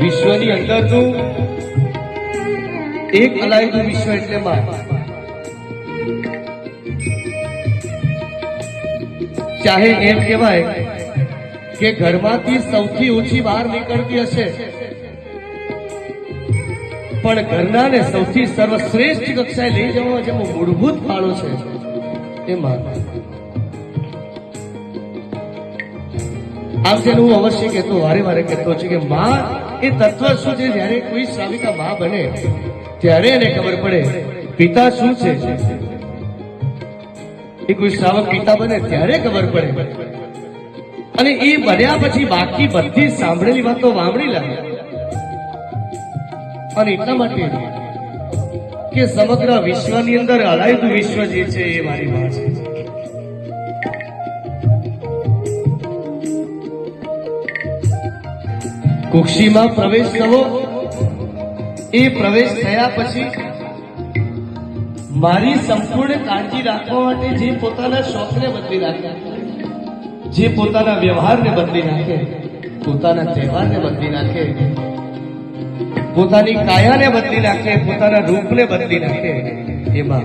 વિશ્વની અંદરનું એક અલાયદું વિશ્વ એટલે માં ચાહે એમ કહેવાય કે ઘરમાંથી સૌથી ઓછી બહાર નીકળતી હશે. પણ ઘરના ને સૌથી સર્વશ્રેષ્ઠ કક્ષાએ લઈ જવામાં જે મૂળભૂત ફાળો છે, એ માં ને હું અવશ્ય કહેતો, વારે વારે કહેતો છું કે માં, એ તત્વ શું છે? જ્યારે કોઈ શ્રાવિકા માં બને, ત્યારે એને ખબર પડે, પિતા શું છે? એ કોઈ શ્રાવક પિતા બને, ત્યારે ખબર પડે. અને એ બન્યા પછી બાકી બધી સાંભળેલી વાતો વામણી લાગે અને એટલા માટે કે સમગ્ર વિશ્વની અંદર અલાયદું વિશ્વ જે છે એ મારી વાત છે. કુક્ષીમાં પ્રવેશ થવો એ પ્રવેશ થયા પછી મારી સંપૂર્ણ કાળજી રાખવા માટે જે પોતાના શોખને બદલી નાખે, જે પોતાના વ્યવહારને બદલી નાખે, પોતાના તહેવારને બદલી નાખે, પોતાની કાયાને બદલી નાખે, પોતાના રૂપને બદલી નાખે, એમાં